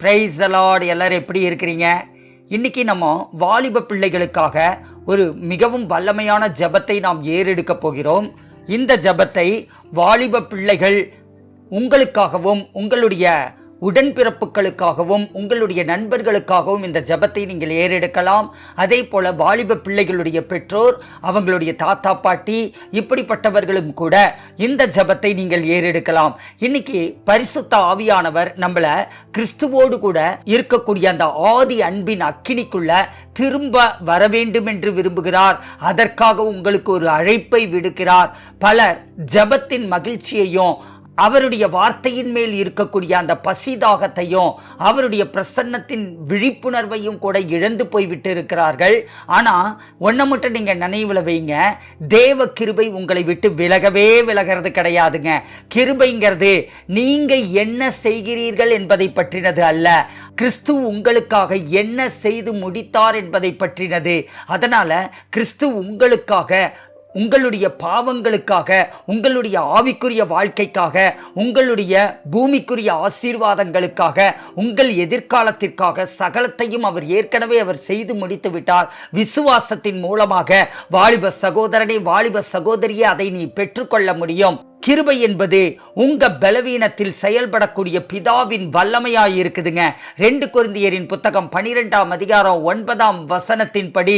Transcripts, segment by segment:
Price தலாட் எல்லோரும் எப்படி இருக்கிறீங்க? இன்னைக்கு நம்ம வாலிப பிள்ளைகளுக்காக ஒரு மிகவும் வல்லமையான ஜெபத்தை நாம் ஏறெடுக்க போகிறோம். இந்த ஜெபத்தை வாலிப பிள்ளைகள் உங்களுக்காகவும் உங்களுடைய உடன்பிறப்புகளுக்காகவும் உங்களுடைய நண்பர்களுக்காகவும் இந்த ஜெபத்தை நீங்கள் ஏறெடுக்கலாம். அதே போல வாலிப பிள்ளைகளுடைய பெற்றோர் அவங்களுடைய தாத்தா பாட்டி இப்படிப்பட்டவர்களும் கூட இந்த ஜெபத்தை நீங்கள் ஏறெடுக்கலாம். இன்னைக்கு பரிசுத்த ஆவியானவர் நம்மள கிறிஸ்துவோடு கூட இருக்கக்கூடிய அந்த ஆதி அன்பின் அக்கினிக்குள்ள திரும்ப வர வேண்டும் என்று விரும்புகிறார். அதற்காக உங்களுக்கு ஒரு அழைப்பை விடுக்கிறார். பலர் ஜெபத்தின் மகிழ்ச்சியையும் அவருடைய வார்த்தையின் மேல் இருக்கக்கூடிய அந்த பசிதாகத்தையும் அவருடைய பிரசன்னத்தின் விழிப்புணர்வையும் கூட இழந்து போய்விட்டு இருக்கிறார்கள் ஆனால் ஒன்றை மட்டும் நீங்கள் நினைவில் வைங்க. தேவ கிருபை உங்களை விட்டு விலகவே விலகிறது கிடையாதுங்க. கிருபைங்கிறது நீங்கள் என்ன செய்கிறீர்கள் என்பதை பற்றினது அல்ல. கிறிஸ்து உங்களுக்காக என்ன செய்து முடித்தார் என்பதை பற்றினது. அதனால் கிறிஸ்து உங்களுக்காக உங்களுடைய பாவங்களுக்காக உங்களுடைய ஆவிக்குரிய வாழ்க்கைக்காக உங்களுடைய பூமிக்குரிய ஆசீர்வாதங்களுக்காக உங்கள் எதிர்காலத்திற்காக சகலத்தையும் அவர் ஏற்கனவே அவர் செய்து முடித்து விட்டார். விசுவாசத்தின் மூலமாக வாலிப சகோதரனே வாலிப சகோதரியே அதை நீ பெற்றுக்கொள்ள முடியும். கிருபை என்பது உங்க பலவீனத்தில் செயல்படக்கூடிய பிதாவின் வல்லமையாய் இருக்குதுங்க. ரெண்டு குருந்தியரின் புத்தகம் பனிரெண்டாம் அதிகாரம் ஒன்பதாம் வசனத்தின்படி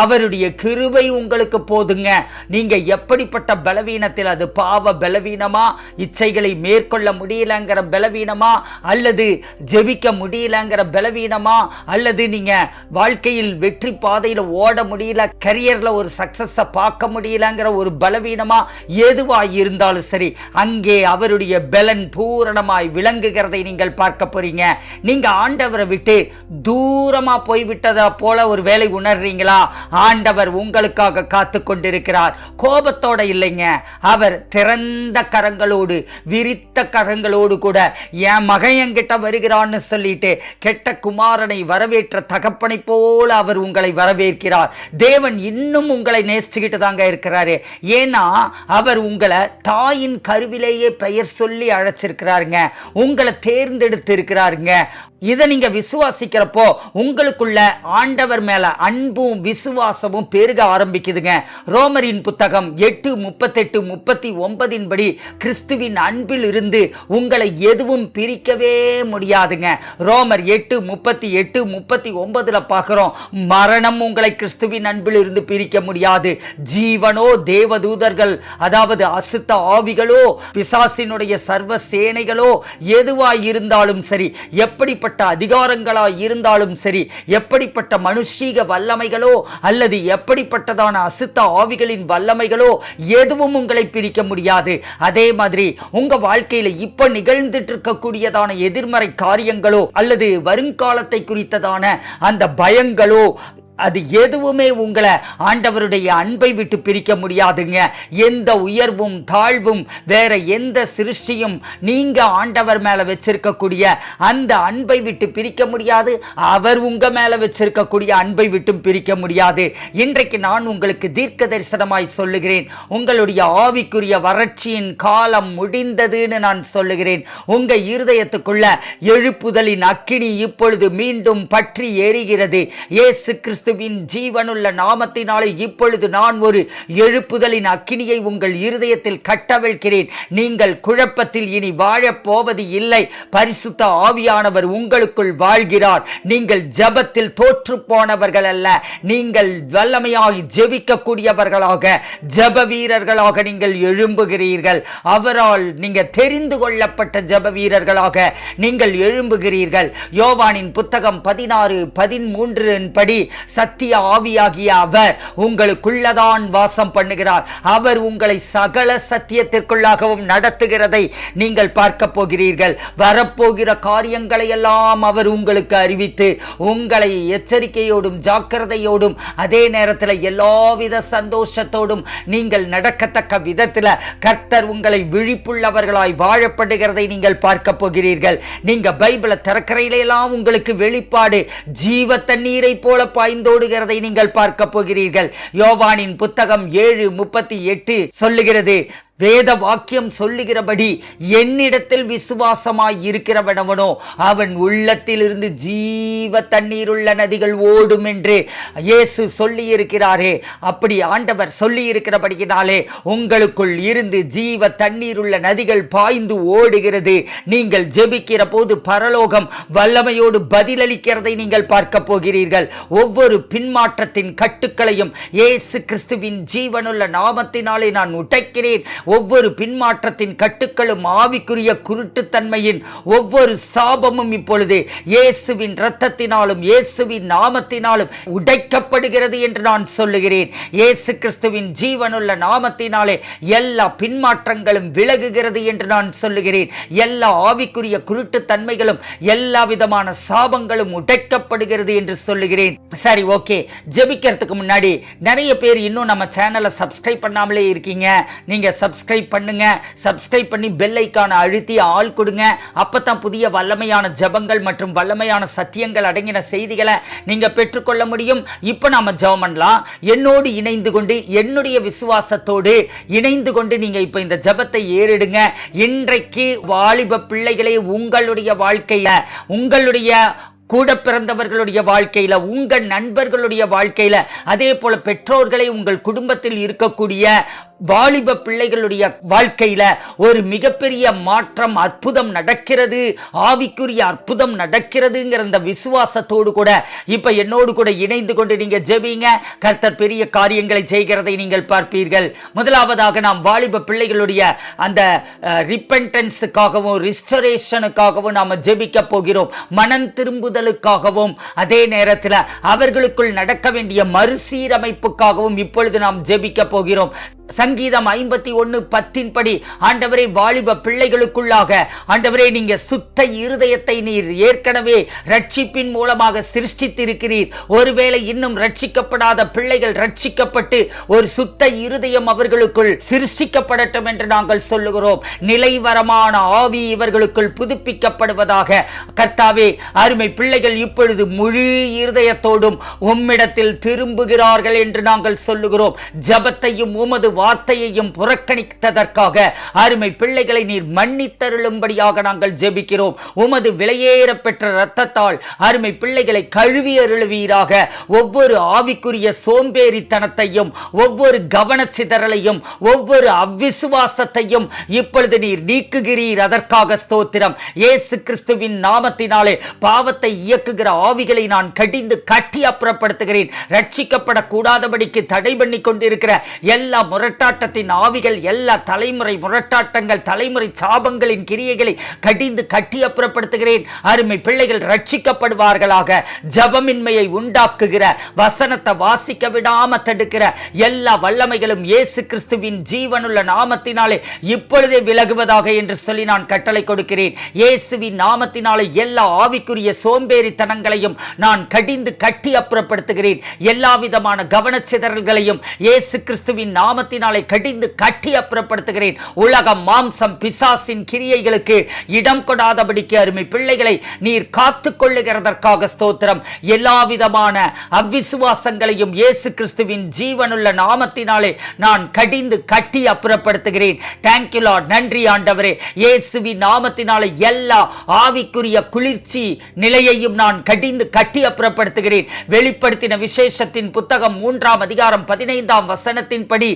அவருடைய கிருபை உங்களுக்கு போதுங்க. நீங்க எப்படிப்பட்ட பலவீனத்தில் அது பாவ பலவீனமா இச்சைகளை மேற்கொள்ள முடியலங்கிற பலவீனமா அல்லது ஜெபிக்க முடியலங்கிற பலவீனமா அல்லது நீங்க வாழ்க்கையில் வெற்றி பாதையில் ஓட முடியல கரியர்ல ஒரு சக்சஸை பார்க்க முடியலங்கிற ஒரு பலவீனமா எதுவாக இருந்தாலும் சரி அங்கே அவருடைய பலன் பூரணமாய் விளங்குகிறதை நீங்கள் பார்க்க போறீங்க. நீங்க ஆண்டவரை விட்டு தூரமா போய்விட்டதை போல ஒரு வேலை உணர்றீங்களா? ஆண்டவர் உங்களுக்காக காத்து கொண்டிருக்கிறார். கோபத்தோட இல்லைங்க. அவர் திறந்த கரங்களோடு விரித்த கரங்களோடு கூட என் மகன் என்கிட்ட வருகிறான்னு சொல்லிட்டு கெட்ட குமாரனை வரவேற்ற தகப்பனை போல அவர் உங்களை வரவேற்கிறார். தேவன் இன்னும் உங்களை நேசிச்சுக்கிட்டு தாங்க இருக்கிறாரு. ஏன்னா அவர் உங்களை தாயின் கருவிலேயே பெயர் சொல்லி அழைச்சிருக்கிறாருங்க. உங்களை தேர்ந்தெடுத்து இருக்கிறாருங்க இதை நீங்க விசுவாசிக்கிறப்போ உங்களுக்குள்ள ஆண்டவர் மேல அன்பும் விசுவாசமும் பெருக ஆரம்பிக்குதுங்க. ரோமரின் புத்தகம் எட்டு முப்பத்தெட்டு முப்பத்தி ஒன்பதின் படி கிறிஸ்துவின் அன்பில் இருந்து உங்களை எதுவும் பிரிக்கவே முடியாதுங்க. ரோமர் எட்டு முப்பத்தி எட்டு முப்பத்தி ஒன்பதுல பார்க்குறோம் மரணம் உங்களை கிறிஸ்துவின் அன்பில் இருந்து பிரிக்க முடியாது. ஜீவனோ தேவதூதர்கள் அதாவது அசுத்த ஆவிகளோ பிசாசினுடைய சர்வ சேனைகளோ எதுவாய் இருந்தாலும் சரி எப்படிப்பட்ட அதிகாரங்களாய் இருந்தாலும் சரி எப்படிப்பட்ட மனுஷீக வல்லமைகளோ அல்லது எப்படிப்பட்டதான அசுத்த ஆவிகளின் வல்லமைகளோ எதுவும் உங்களை பிரிக்க முடியாது. அதே மாதிரி உங்க வாழ்க்கையில இப்ப நிகழ்ந்துட்டு இருக்கக்கூடியதான எதிர்மறை காரியங்களோ அல்லது வருங்காலத்தை குறித்ததான அந்த பயங்களோ அது எதுவுமே உங்களை ஆண்டவருடைய அன்பை விட்டு பிரிக்க முடியாதுங்க. எந்த உயர்வும் தாழ்வும் வேற எந்த சிருஷ்டியும் நீங்க ஆண்டவர் மேல வச்சிருக்கக்கூடிய அந்த அன்பை விட்டு பிரிக்க முடியாது. அவர் உங்க மேல வச்சிருக்கக்கூடிய அன்பை விட்டும் பிரிக்க முடியாது. இன்றைக்கு நான் உங்களுக்கு தீர்க்க தரிசனமாய் சொல்லுகிறேன். உங்களுடைய ஆவிக்குரிய வறட்சியின் காலம் முடிந்ததுன்னு நான் சொல்லுகிறேன். உங்க இருதயத்துக்குள்ள எழுப்புதலின் அக்கினி இப்பொழுது மீண்டும் பற்றி எரிகிறது. கிறிஸ்து கிறிஸ்துவின் ஜீவனுள்ள நாமத்தினாலே இப்பொழுது நான் ஒரு எழுப்புதலின் அக்கினியை உங்கள் இருதயத்தில் கட்டவிழ்கிறேன் நீங்கள் குழப்பத்தில் இனி வாழப்போவது இல்லை. பரிசுத்த ஆவியானவர் உங்களுக்குள் வாழ்கிறார். நீங்கள் ஜபத்தில் தோற்று போனவர்கள் அல்ல. நீங்கள் வல்லமையாக ஜெபிக்கக்கூடியவர்களாக ஜப வீரர்களாக நீங்கள் எழும்புகிறீர்கள். அவரால் நீங்கள் தெரிந்து கொள்ளப்பட்ட ஜப வீரர்களாக நீங்கள் எழும்புகிறீர்கள். யோவானின் புத்தகம் பதினாறு பதிமூன்றின் படி சத்திய ஆவியாகிய அவர் உங்களுக்குள்ளதான் வாசம் பண்ணுகிறார். அவர் உங்களை சகல சத்தியத்திற்குள்ளாகவும் நடத்துகிறதை நீங்கள் பார்க்க போகிறீர்கள். வரப்போகிற காரியங்களை எல்லாம் அவர் உங்களுக்கு அறிவித்து உங்களை எச்சரிக்கையோடும் ஜாக்கிரதையோடும் அதே நேரத்தில் எல்லாவித சந்தோஷத்தோடும் நீங்கள் நடக்கத்தக்க விதத்தில் கர்த்தர் உங்களை விழிப்புள்ளவர்களாய் வாழப்படுகிறதை நீங்கள் பார்க்க போகிறீர்கள். நீங்க பைபிளை திறக்கறையிலெல்லாம் உங்களுக்கு வெளிப்பாடு. ஜீவ தண்ணீரை போல பாய்ந்து பாய்ந்தோடுகிறதை நீங்கள் பார்க்க போகிறீர்கள். யோவானின் புத்தகம் ஏழு முப்பத்தி எட்டு சொல்லுகிறது வேத வாக்கியம் சொல்லுகிறபடி என்னிடத்தில் விசுவாசமாய் இருக்கிறவனவனோ அவன் உள்ளத்திலிருந்து ஜீவ தண்ணீருள்ள நதிகள் ஓடும் என்று இயேசு சொல்லி இருக்கிறாரே அப்படி ஆண்டவர் சொல்லி இருக்கிறபடியினாலே உங்களுக்குள் இருந்து ஜீவ தண்ணீருள்ள நதிகள் பாய்ந்து ஓடுகிறது. நீங்கள் ஜெபிக்கிற போது பரலோகம் வல்லமையோடு பதிலளிக்கிறதை நீங்கள் பார்க்க போகிறீர்கள். ஒவ்வொரு பின்மாற்றத்தின் கட்டுக்களையும் இயேசு கிறிஸ்துவின் ஜீவனுள்ள நாமத்தினாலே நான் உடைக்கிறேன். ஒவ்வொரு பின்மாற்றத்தின் கட்டுக்களும் ஆவிக்குரிய குருட்டுத்தன்மையின் ஒவ்வொரு சாபமும் இப்பொழுது இயேசுவின் இரத்தத்தினாலும் இயேசுவின் நாமத்தினாலும் உடைக்கப்படுகிறது என்று நான் சொல்லுகிறேன். இயேசு கிறிஸ்துவின் ஜீவனுள்ள நாமத்தினாலே எல்லா பின்மாற்றங்களும் விலகுகிறது என்று நான் சொல்லுகிறேன். எல்லா ஆவிக்குரிய குருட்டுத்தன்மைகளும் எல்லா விதமான சாபங்களும் உடைக்கப்படுகிறது என்று சொல்லுகிறேன். சரி ஓகே. ஜெபிக்கிறதுக்கு முன்னாடி நிறைய பேர் இன்னும் நம்ம சேனலை சப்ஸ்கிரைப் பண்ணாமலே இருக்கீங்க. நீங்க சப்ஸ்கிரைப் பண்ணுங்க. சப்ஸ்கிரைப் பண்ணி பெல் ஐக்கான அழுத்தி ஆள் கொடுங்க. அப்பதான் புதிய வல்லமையான ஜெபங்கள் மற்றும் வல்லமையான சத்தியங்கள் அடங்கின செய்திகளை நீங்கள் பெற்றுக்கொள்ள முடியும். இப்போ நாம ஜெபம் பண்ணலாம். என்னோடு இணைந்து கொண்டு என்னுடைய விசுவாசத்தோடு இணைந்து கொண்டு நீங்கள் இப்போ இந்த ஜெபத்தை ஏறிடுங்க. இன்றைக்கு வாலிப பிள்ளைகளே உங்களுடைய வாழ்க்கையில் உங்களுடைய கூட பிறந்தவர்களுடைய வாழ்க்கையில் உங்கள் நண்பர்களுடைய வாழ்க்கையில் அதே போல் பெற்றோர்களை உங்கள் குடும்பத்தில் இருக்கக்கூடிய வாலிப பிள்ளைகளுடைய வாழ்க்கையில ஒரு மிகப்பெரிய மாற்றம் அற்புதம் நடக்கிறது ஆவிக்குரிய அற்புதம் நடக்கிறதுங்கிற அந்த விசுவாசத்தோடு கூட இப்ப என்னோடு கூட இணைந்து கொண்டு நீங்க ஜெபிங்க. கர்த்தர் பெரிய காரியங்களை செய்கிறதை நீங்கள் பார்ப்பீர்கள். முதலாவதாக நாம் வாலிப பிள்ளைகளுடைய அந்த ரிப்பென்டன்ஸுக்காகவும் ரிஸ்டரேஷனுக்காகவும் நாம ஜெபிக்க போகிறோம். மனம் திரும்புதலுக்காகவும் அதே நேரத்தில் அவர்களுக்குள் நடக்க வேண்டிய மறுசீரமைப்புக்காகவும் இப்பொழுது நாம் ஜெபிக்க போகிறோம். சங்கீதம் ஐம்பத்தி ஒன்று பத்தின் படி ஆண்டவரே வாலிப பிள்ளைகளுக்குள்ளாக ஆண்டவரே நீங்க சுத்த இருதயத்தை நீர் ஏற்கனவே ரட்சிப்பின் மூலமாக சிருஷ்டித்திருக்கிறீர். ஒருவேளை இன்னும் ரட்சிக்கப்படாத பிள்ளைகள் ரட்சிக்கப்பட்டு ஒரு சுத்த இருதயம் அவர்களுக்குள் சிருஷ்டிக்கப்படட்டும் என்று நாங்கள் சொல்லுகிறோம். நிலைவரமான ஆவி இவர்களுக்குள் புதுப்பிக்கப்படுவதாக கர்த்தாவே அருமை பிள்ளைகள் இப்பொழுது முழு இருதயத்தோடும் உம்மிடத்தில் திரும்புகிறார்கள் என்று நாங்கள் சொல்லுகிறோம். ஜபத்தையும் உமது வார்த்தை வார்த்தையையும் புறக்கணித்ததற்காக அருமை பிள்ளைகளை நீர் மன்னித்தருளும்படியாக நாங்கள் ஜெபிக்கிறோம். உமது விலையேற பெற்ற இரத்தத்தால் அருமை பிள்ளைகளை கழுவி அருளுவீராக. ஒவ்வொரு ஆவிக்குரிய சோம்பேறித்தனத்தையும் ஒவ்வொரு கவனச்சிதறலையும் ஒவ்வொரு அவ்விசுவாசத்தையும் இப்பொழுது நீர் நீக்குகிறீர் அதற்காக ஸ்தோத்திரம். ஏசு கிறிஸ்துவின் நாமத்தினாலே பாவத்தை இயக்குகிற ஆவிகளை நான் கடிந்து கட்டி அப்புறப்படுத்துகிறேன். ரட்சிக்கப்படக்கூடாதபடிக்கு தடை பண்ணி கொண்டிருக்கிற எல்லா முரட்டா முரட்டாட்டத்தின் ஆவிகள் எல்லா தலைமுறை முரட்டாட்டங்கள் தலைமுறை சாபங்களின் கிரியைகளை கடிந்து கட்டி அப்புறப்படுத்துகிறேன். அருமை பிள்ளைகள் ரட்சிக்கப்படுவார்களாக. ஜபமின்மையை உண்டாக்குகிற வசனத்தை வாசிக்க விடாம தடுக்கிற எல்லா வல்லமைகளும் இயேசு கிறிஸ்துவின் ஜீவனுள்ள நாமத்தினாலே இப்பொழுதே விலகுவதாக என்று சொல்லி நான் கட்டளை கொடுக்கிறேன். இயேசுவின் நாமத்தினாலே எல்லா ஆவிக்குரிய சோம்பேறித்தனங்களையும் நான் கடிந்து கட்டி அப்புறப்படுத்துகிறேன். எல்லா விதமான கவனச்சிதறல்களையும் இயேசு கிறிஸ்துவின் நாமத்தினாலே அதை கடிந்து கட்டி அப்புறப்படுத்துகிறேன். உலக மாம்சம் பிசாசின் கிரியைகளுக்கு இடம் கொடாதபடிக்கு அருமை பிள்ளைகளை நீர் காத்து கொள்ளுகிறதற்காக ஸ்தோத்திரம். எல்லா விதமான அவ்விசுவாசங்களையும் இயேசு கிறிஸ்துவின் ஜீவனுள்ள நாமத்தினாலே நான் கடிந்து கட்டி அப்புறப்படுத்துகிறேன். தேங்க்யூ லார்ட் நன்றி ஆண்டவரே. இயேசுவின் நாமத்தினாலே எல்லா ஆவிக்குரிய குளிர்ச்சி நிலையையும் நான் கடிந்து கட்டி அப்புறப்படுத்துகிறேன். வெளிப்படுத்தின விசேஷத்தின் புத்தகம் மூன்றாம் அதிகாரம் பதினைந்தாம் வசனத்தின்படி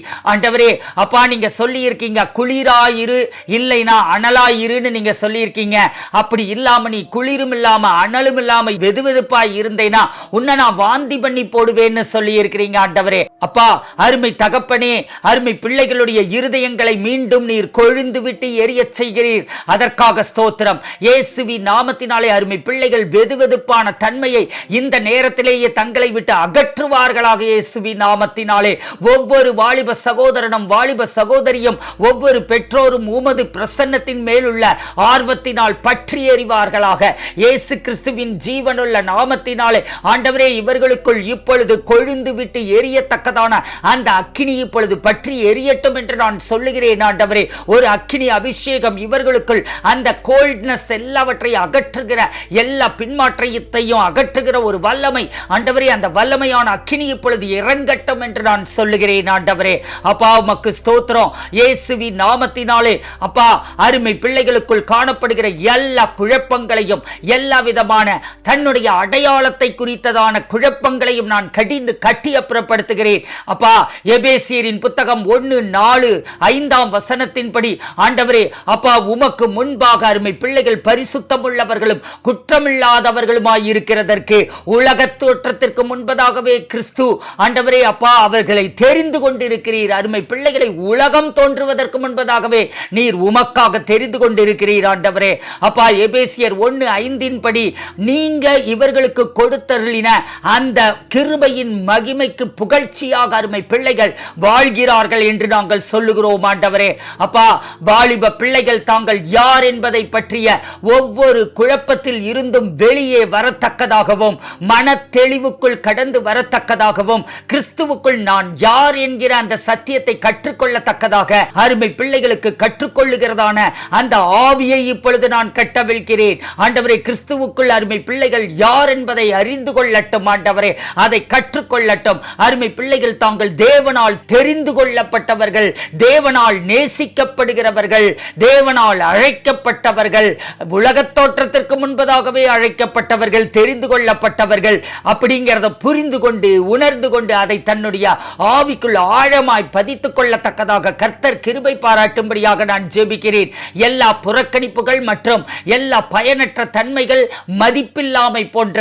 ஆண்டவரே அப்பா நீங்க சொல்லி இருக்கீங்க குளிராயிரு இல்லைனா அனலாயிருன்னு நீங்க சொல்லி இருக்கீங்க அப்படி இல்லாம நீ குளிரும் இல்லாம அனலும் இல்லாம வெதுவெதுப்பாய் இருந்தேனா உன்னை நான் வாந்தி பண்ணி போடுவேன்னு சொல்லி இருக்கிறீங்க ஆண்டவரே. அப்பா அருமை தகப்பனே அருமை பிள்ளைகளுடைய இருதயங்களை மீண்டும் நீர் கொழுந்து விட்டு எரிய செய்கிறீர். அதற்காக ஸ்தோத்திரம். இயேசுவி நாமத்தினாலே அருமை பிள்ளைகள் வெதுவெதுப்பான தன்மையை இந்த நேரத்திலேயே தங்களை விட்டு அகற்றுவார்களாக இயேசுவி நாமத்தினாலே. ஒவ்வொரு வாலிப சகோதர சகோதரனும் வாலிப சகோதரியும் ஒவ்வொரு பெற்றோரும் உமது பிரசன்னத்தின் மேலுள்ள ஆர்வத்தினால் பற்றி எறிவார்களாக. இயேசு கிறிஸ்துவின் ஜீவனுள்ள நாமத்தினாலே ஆண்டவரே இவர்களுக்குள் இப்பொழுது கொழுந்து விட்டு எரியத்தக்கதான அந்த அக்கினி இப்பொழுது பற்றி எரியட்டும் என்று நான் சொல்லுகிறேன் ஆண்டவரே. ஒரு அக்கினி அபிஷேகம் இவர்களுக்குள் அந்த கோல்ட்னஸ் எல்லாவற்றையும் அகற்றுகிற எல்லா பின்மாற்றத்தையும் அகற்றுகிற ஒரு வல்லமை. ஆண்டவரே அந்த வல்லமையான அக்கினி இப்பொழுது இறங்கட்டும் என்று நான் சொல்லுகிறேன் ஆண்டவரே. அப்பா அப்பா உமக்கு ஸ்தோத்திரம். இயேசுவி நாமத்தினாலே அப்பா அருமை பிள்ளைகளுக்குள் காணப்படுகிற எல்லா குழப்பங்களையும் எல்லா விதமான தன்னுடைய அடையாளத்தை குறித்ததான குழப்பங்களையும் நான் கடிந்து கட்டி அப்புறப்படுத்துகிறேன். அப்பா எபேசியரின் புத்தகம் ஒன்று நாலு ஐந்தாம் வசனத்தின்படி ஆண்டவரே அப்பா உமக்கு முன்பாக அருமை பிள்ளைகள் பரிசுத்தமுள்ளவர்களும் குற்றமில்லாதவர்களுமாய் இருக்கிறதற்கு உலக தோற்றத்திற்கு முன்பதாகவே கிறிஸ்து ஆண்டவரே அப்பா அவர்களை தெரிந்து கொண்டிருக்கிறீர் அருமை பிள்ளைகளை உலகம் தோன்றுவதற்கு முன்பதாகவே நீர் உமக்காக தெரிந்து கொண்டிருக்கிறீர் ஆண்டவரே. அப்பா எபேசியர் ஒன்று ஐந்தின் படி நீங்க இவர்களுக்கு கொடுத்தருளின அந்த கிருபையின் மகிமைக்கு புகழ்ச்சியாக அருமை பிள்ளைகள் வாழ்கிறார்கள் என்று நாங்கள் சொல்லுகிறோம் ஆண்டவரே. அப்பா வாலிப பிள்ளைகள் தாங்கள் யார் என்பதை பற்றிய ஒவ்வொரு குழப்பத்தில் இருந்தும் வெளியே வரத்தக்கதாகவும் மன தெளிவுக்குள் கடந்து வரத்தக்கதாகவும் கிறிஸ்துவுக்குள் நான் யார் என்கிற அந்த சத்தியத்தை சத்தியத்தை கற்றுக்கொள்ளத்தக்கதாக அருமை பிள்ளைகளுக்கு கற்றுக்கொள்ளுகிறதான அந்த ஆவியை இப்பொழுது நான் கட்டவிழ்கிறேன். ஆண்டவரே கிறிஸ்துவுக்குள் அருமை பிள்ளைகள் யார் என்பதை அறிந்து கொள்ளட்டும் ஆண்டவரே. அதை கற்றுக்கொள்ளட்டும். அருமை பிள்ளைகள் தாங்கள் தேவனால் தெரிந்து கொள்ளப்பட்டவர்கள் தேவனால் நேசிக்கப்படுகிறவர்கள் தேவனால் அழைக்கப்பட்டவர்கள் உலகத் தோற்றத்திற்கு முன்பதாகவே அழைக்கப்பட்டவர்கள் தெரிந்து கொள்ளப்பட்டவர்கள் அப்படிங்கிறத புரிந்து கொண்டு உணர்ந்து கொண்டு அதை தன்னுடைய ஆவிக்குள் ஆழமாய் பதி பதித்துக் கொள்ளத்தக்கதாக கர்த்தர் கிருபை பாராட்டும்படியாக நான் ஜெபிக்கிறேன். எல்லா புறக்கணிப்புகள் மற்றும் எல்லா பயனற்ற தன்மைகள் மதிப்பில்லாமை போன்ற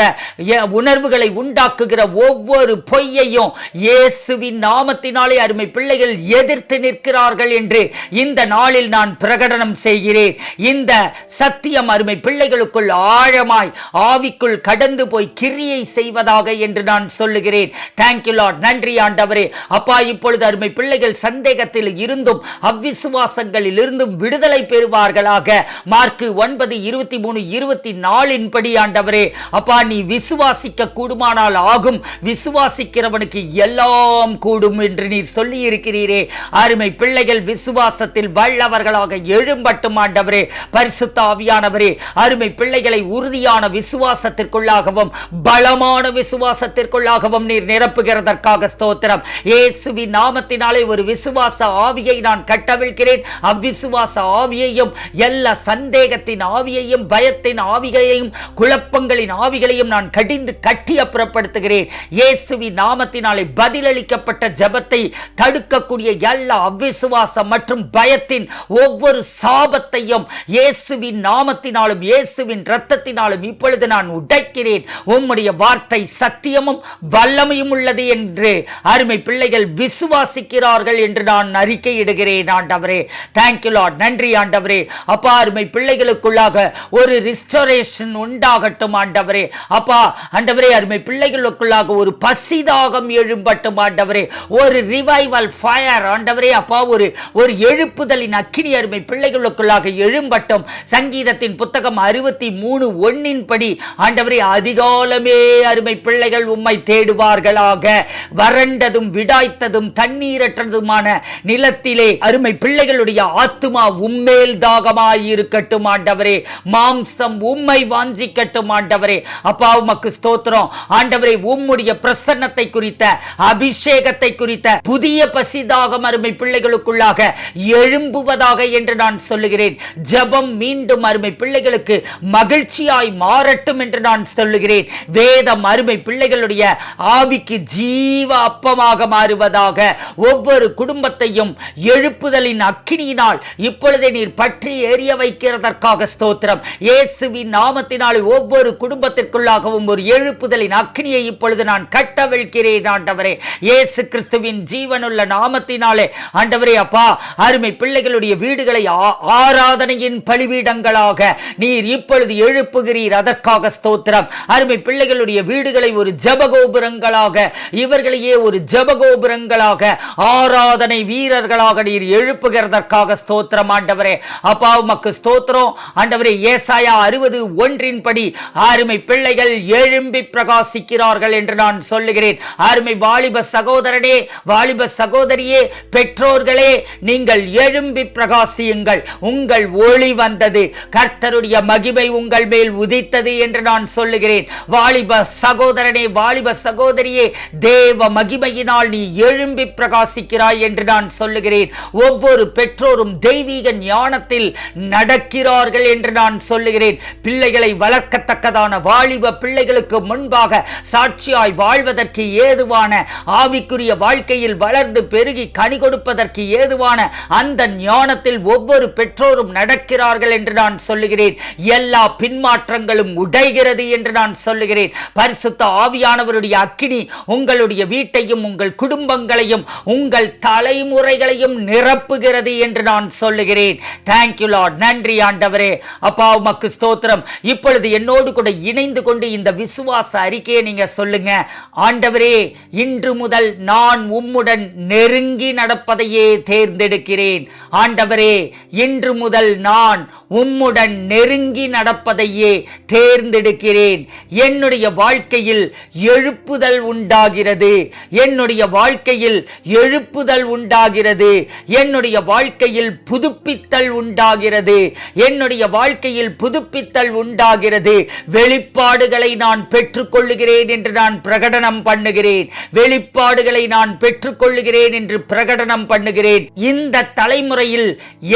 உணர்வுகளை உண்டாக்குகிற ஒவ்வொரு பொய்யையும் இயேசுவின் நாமத்தினாலே அருமை பிள்ளைகள் எதிர்த்து நிற்கிறார்கள் என்று இந்த நாளில் நான் பிரகடனம் செய்கிறேன். இந்த சத்தியம் அருமை பிள்ளைகளுக்குள் ஆழமாய் ஆவிக்குள் கடந்து போய் கிரியை செய்வதாக என்று நான் சொல்லுகிறேன். தேங்க்யூ லார்ட் நன்றி ஆண்டவரே. அப்பா இப்பொழுது அருமை பிள்ளைகள் சந்தேகத்தில் இருந்தும் அவ்விசுவாசங்களில் இருந்தும் விடுதலை பெறுவார்களாக. மார்க்கு ஒன்பது இருபத்தி மூணு இருபத்தி நாலின் படி ஆண்டவரே அப்பா நீ விசுவாசிக்க கூடுமானால் ஆகும். விசுவாசிக்கிறவனுக்கு எல்லாம் கூடும் என்று நீர் சொல்லி இருக்கிறீரே அருமை பிள்ளைகள் விசுவாசத்தில் வல்லவர்களாக எழும்பட்டும் ஆண்டவரே பரிசுத்த ஆவியானவரே. அருமை பிள்ளைகளை உறுதியான விசுவாசத்திற்குள்ளாகவும் பலமான விசுவாசத்திற்குள்ளாகவும் நீர் நிரப்புகிறதற்காக ஸ்தோத்திரம். இயேசுவின் நாமத்தினாலே ஒரு விசுவாச ஆவியை நான் கட்டவிழ்கிறேன் அவ்விசுவாச ஆவியையும் எல்லா சந்தேகத்தின் ஆவியையும் பயத்தின் ஆவிகளையும் குழப்பங்களின் ஆவிகளையும் நான் கடிந்து கட்டி அப்புறப்படுத்துகிறேன். இயேசுவி நாமத்தினாலே பதிலளிக்கப்பட்ட ஜபத்தை தடுக்கக்கூடிய எல்லா அவ்விசுவாசம் மற்றும் பயத்தின் ஒவ்வொரு சாபத்தையும் இயேசுவின் நாமத்தினாலும் இயேசுவின் இரத்தத்தினாலும் இப்பொழுது நான் உடைக்கிறேன். உம்முடைய வார்த்தை சத்தியமும் வல்லமையும் உள்ளது என்று அருமை பிள்ளைகள் விசுவாசிக்கிறார் விசுவாசிக்கிறார்கள் என்று நான் அறிக்கையிடுகிறேன் ஆண்டவரே. தேங்க்யூ லாட் நன்றி ஆண்டவரே. அப்பா அருமை பிள்ளைகளுக்குள்ளாக ஒரு ரிஸ்டரேஷன் உண்டாகட்டும் ஆண்டவரே. அப்பா ஆண்டவரே அருமை பிள்ளைகளுக்குள்ளாக ஒரு பசிதாகம் எழும்பட்டும் ஆண்டவரே. ஒரு ரிவைவல் ஃபயர் ஆண்டவரே. அப்பா ஒரு ஒரு எழுப்புதலின் அக்கினி அருமை பிள்ளைகளுக்குள்ளாக எழும்பட்டும். சங்கீதத்தின் புத்தகம் அறுபத்தி மூணு ஒன்னின் படி ஆண்டவரே அதிகாலமே அருமை பிள்ளைகள் உம்மை தேடுவார்களாக. வறண்டதும் விடாய்த்ததும் தண்ணீரற்ற தண்ணீரற்றதுமான நிலத்திலே அருமை பிள்ளைகளுடைய ஆத்துமா உம்மேல் தாகமாயிருக்கட்டும் ஆண்டவரே. மாம்சம் உம்மை வாஞ்சிக்கட்டும் ஆண்டவரே. அப்பா உமக்கு ஸ்தோத்திரம். ஆண்டவரே உம்முடைய பிரசன்னத்தை குறித்த அபிஷேகத்தை குறித்த புதிய பசிதாகம் அருமை பிள்ளைகளுக்குள்ளாக எழும்புவதாக என்று நான் சொல்லுகிறேன். ஜபம் மீண்டும் அருமை பிள்ளைகளுக்கு மகிழ்ச்சியாய் மாறட்டும் என்று நான் சொல்லுகிறேன். வேதம் அருமை பிள்ளைகளுடைய ஆவிக்கு ஜீவ அப்பமாக மாறுவதாக ஒவ்வொரு ஒவ்வொரு குடும்பத்தையும் எழுப்புதலின் அக்கினியினால் இப்பொழுதே நீர் பற்றி எரிய வைக்கிறதற்காக ஸ்தோத்திரம். இயேசுவின் நாமத்தினால் ஒவ்வொரு குடும்பத்திற்குள்ளாகவும் ஒரு எழுப்புதலின் அக்கினியை இப்பொழுது நான் கட்டவிழ்கிறேன் ஆண்டவரே. இயேசு கிறிஸ்துவின் ஜீவனுள்ள நாமத்தினாலே ஆண்டவரே அப்பா அருமை பிள்ளைகளுடைய வீடுகளை ஆராதனையின் பலிபீடங்களாக நீர் இப்பொழுது எழுப்புகிறீர் அதற்காக ஸ்தோத்திரம். அருமை பிள்ளைகளுடைய வீடுகளை ஒரு ஜபகோபுரங்களாக இவர்களையே ஒரு ஜபகோபுரங்களாக ஆ ஆராதனை வீரர்களாக நீர் எழுப்புகிறதற்காக ஸ்தோத்திரம் ஆண்டவரே. அப்பா உமக்கு ஸ்தோத்திரம். ஆண்டவரே ஏசாயா அறுபது ஒன்றின்படி அருமை பிள்ளைகள் எழும்பி பிரகாசிக்கிறார்கள் என்று நான் சொல்லுகிறேன். அருமை வாலிப சகோதரனே வாலிப சகோதரியே பெற்றோர்களே நீங்கள் எழும்பி பிரகாசியுங்கள். உங்கள் ஒளி வந்தது கர்த்தருடைய மகிமை உங்கள் மேல் உதித்தது என்று நான் சொல்லுகிறேன். வாலிப சகோதரனே வாலிப சகோதரியே தேவ மகிமையினால் நீ எழும்பி பிரகாசிக்க இருக்கிறாய் என்று நான் சொல்லுகிறேன். ஒவ்வொரு பெற்றோரும் தெய்வீக ஞானத்தில் நடக்கிறார்கள் என்று நான் சொல்லுகிறேன். பிள்ளைகளை வளர்க்கத்தக்கதான வாலிப பிள்ளைகளுக்கு முன்பாக சாட்சியாய் வாழ்வதற்கு ஏதுவான ஆவிக்குரிய வாழ்க்கையில் வளர்ந்து பெருகி கனி கொடுப்பதற்கு ஏதுவான அந்த ஞானத்தில் ஒவ்வொரு பெற்றோரும் நடக்கிறார்கள் என்று நான் சொல்லுகிறேன். எல்லா பின்மாற்றங்களும் உடைகிறது என்று நான் சொல்லுகிறேன். பரிசுத்த ஆவியானவருடைய அக்கினி உங்களுடைய வீட்டையும் உங்கள் குடும்பங்களையும் உங்கள் தலைமுறைகளையும் நிரப்புகிறது என்று நான் சொல்லுகிறேன். தேங்க்யூ லார்ட் நன்றி ஆண்டவரே. அப்பா உமக்கு ஸ்தோத்திரம். இப்பொழுது என்னோடு கூட இணைந்து கொண்டு இந்த விசுவாச அறிக்கையை நீங்க சொல்லுங்க. ஆண்டவரே இன்று முதல் நான் உம்முடன் நெருங்கி நடப்பதையே தேர்ந்தெடுக்கிறேன். ஆண்டவரே இன்று முதல் நான் உம்முடன் நெருங்கி நடப்பதையே தேர்ந்தெடுக்கிறேன். என்னுடைய வாழ்க்கையில் எழுப்புதல் உண்டாகிறது. என்னுடைய வாழ்க்கையில் எழுப்பு எழுப்புதல் உண்டாகிறது. என்னுடைய வாழ்க்கையில் புதுப்பித்தல் உண்டாகிறது. என்னுடைய வாழ்க்கையில் புதுப்பித்தல் உண்டாகிறது. வெளிப்பாடுகளை நான் பெற்றுக்கொள்ளுகிறேன் என்று நான் பிரகடனம் பண்ணுகிறேன். வெளிப்பாடுகளை நான் பெற்றுக்கொள்ளுகிறேன் என்று பிரகடனம் பண்ணுகிறேன். இந்த தலைமுறையில்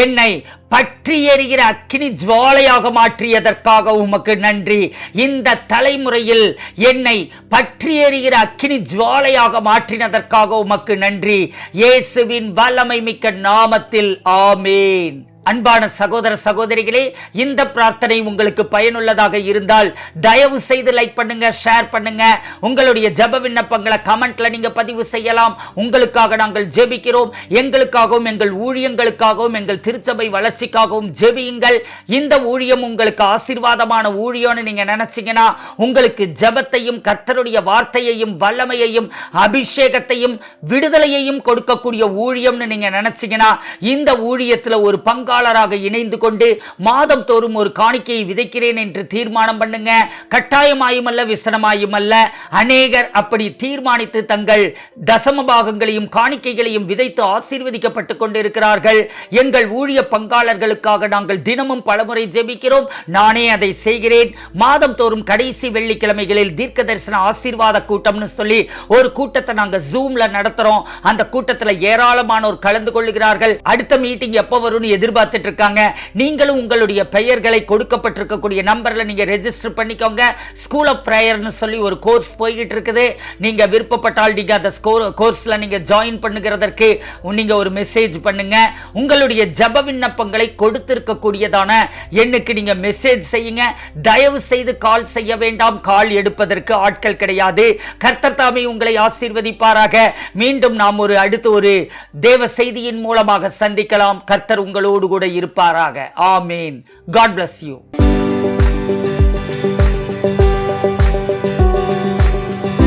என்னை பற்றி எறிகிற அக்கினி ஜுவாலையாக மாற்றியதற்காக உமக்கு நன்றி. இந்த தலைமுறையில் என்னை பற்றி எறிகிற அக்கினி ஜுவாலையாக மாற்றினதற்காக உமக்கு நன்றி. இயேசுவின் வல்லமை மிக்க நாமத்தில் ஆமேன். அன்பான சகோதர சகோதரிகளே இந்த பிரார்த்தனை உங்களுக்கு பயனுள்ளதாக இருந்தால் தயவு செய்து லைக் பண்ணுங்க ஷேர் பண்ணுங்க. உங்களுடைய ஜெப விண்ணப்பங்களை கமெண்ட்ல நீங்க பதிவு செய்யலாம். உங்களுக்காக நாங்கள் ஜெபிக்கிறோம். எங்களுக்காகவும் எங்கள் ஊழியங்களுக்காகவும் எங்கள் திருச்சபை வளர்ச்சிக்காகவும் ஜெபியுங்கள். இந்த ஊழியம் உங்களுக்கு ஆசீர்வாதமான ஊழியம்னு நீங்க நினைச்சீங்கன்னா உங்களுக்கு ஜெபத்தையும் கர்த்தருடைய வார்த்தையையும் வல்லமையையும் அபிஷேகத்தையும் விடுதலையையும் கொடுக்கக்கூடிய ஊழியம்னு நீங்க நினைச்சீங்கன்னா இந்த ஊழியத்துல ஒரு பொறுப்பாளராக இணைந்து கொண்டு மாதம் தோறும் ஒரு காணிக்கையை விதைக்கிறேன் என்று தீர்மானம் பண்ணுங்க. கட்டாயமாயும் அல்ல விசனமாயும் அல்ல அநேகர் அப்படி தீர்மானித்து தங்கள் தசம பாகங்களையும் காணிக்கைகளையும் விதைத்து ஆசீர்வதிக்கப்பட்டு கொண்டிருக்கிறார்கள். எங்கள் ஊழிய பங்காளர்களுக்காக நாங்கள் தினமும் பலமுறை ஜெபிக்கிறோம். நானே அதை செய்கிறேன். மாதம் தோறும் கடைசி வெள்ளிக்கிழமைகளில் தீர்க்க தரிசன ஆசீர்வாத கூட்டம்னு சொல்லி ஒரு கூட்டத்தை நாங்கள் ஜூம்ல நடத்துறோம். அந்த கூட்டத்தில் ஏராளமானோர் கலந்து கொள்ளுகிறார்கள். அடுத்த மீட்டிங் எப்போ வரும்னு எதிர்பார்த்து பார்த்துட்டு இருக்காங்க நீங்களும் உங்களுடைய பெயர்களை கொடுக்கப்பட்டிருக்கக்கூடிய நம்பர்ல நீங்க ரெஜிஸ்டர் பண்ணிக்கோங்க. ஸ்கூல் ஆஃப் ப்ரேயர்னு சொல்லி ஒரு கோர்ஸ் போய்கிட்டு இருக்குது நீங்க விருப்பப்பட்டால் நீங்க அந்த கோர்ஸ்ல நீங்க ஜாயின் பண்ணுகிறதற்கு நீங்க ஒரு மெசேஜ் பண்ணுங்க. உங்களுடைய ஜப விண்ணப்பங்களை கொடுத்திருக்கக்கூடியதான எண்ணுக்கு நீங்க மெசேஜ் செய்யுங்க. தயவு செய்து கால் செய்ய வேண்டாம். கால் எடுப்பதற்கு ஆட்கள் கிடையாது. கர்த்தர் தாமே உங்களை ஆசீர்வதிப்பாராக. மீண்டும் நாம் ஒரு அடுத்து ஒரு தேவ செய்தியின் மூலமாக சந்திக்கலாம். கர்த்தர் உங்களோடு கூட இருப்பாராக. ஆமேன். God bless you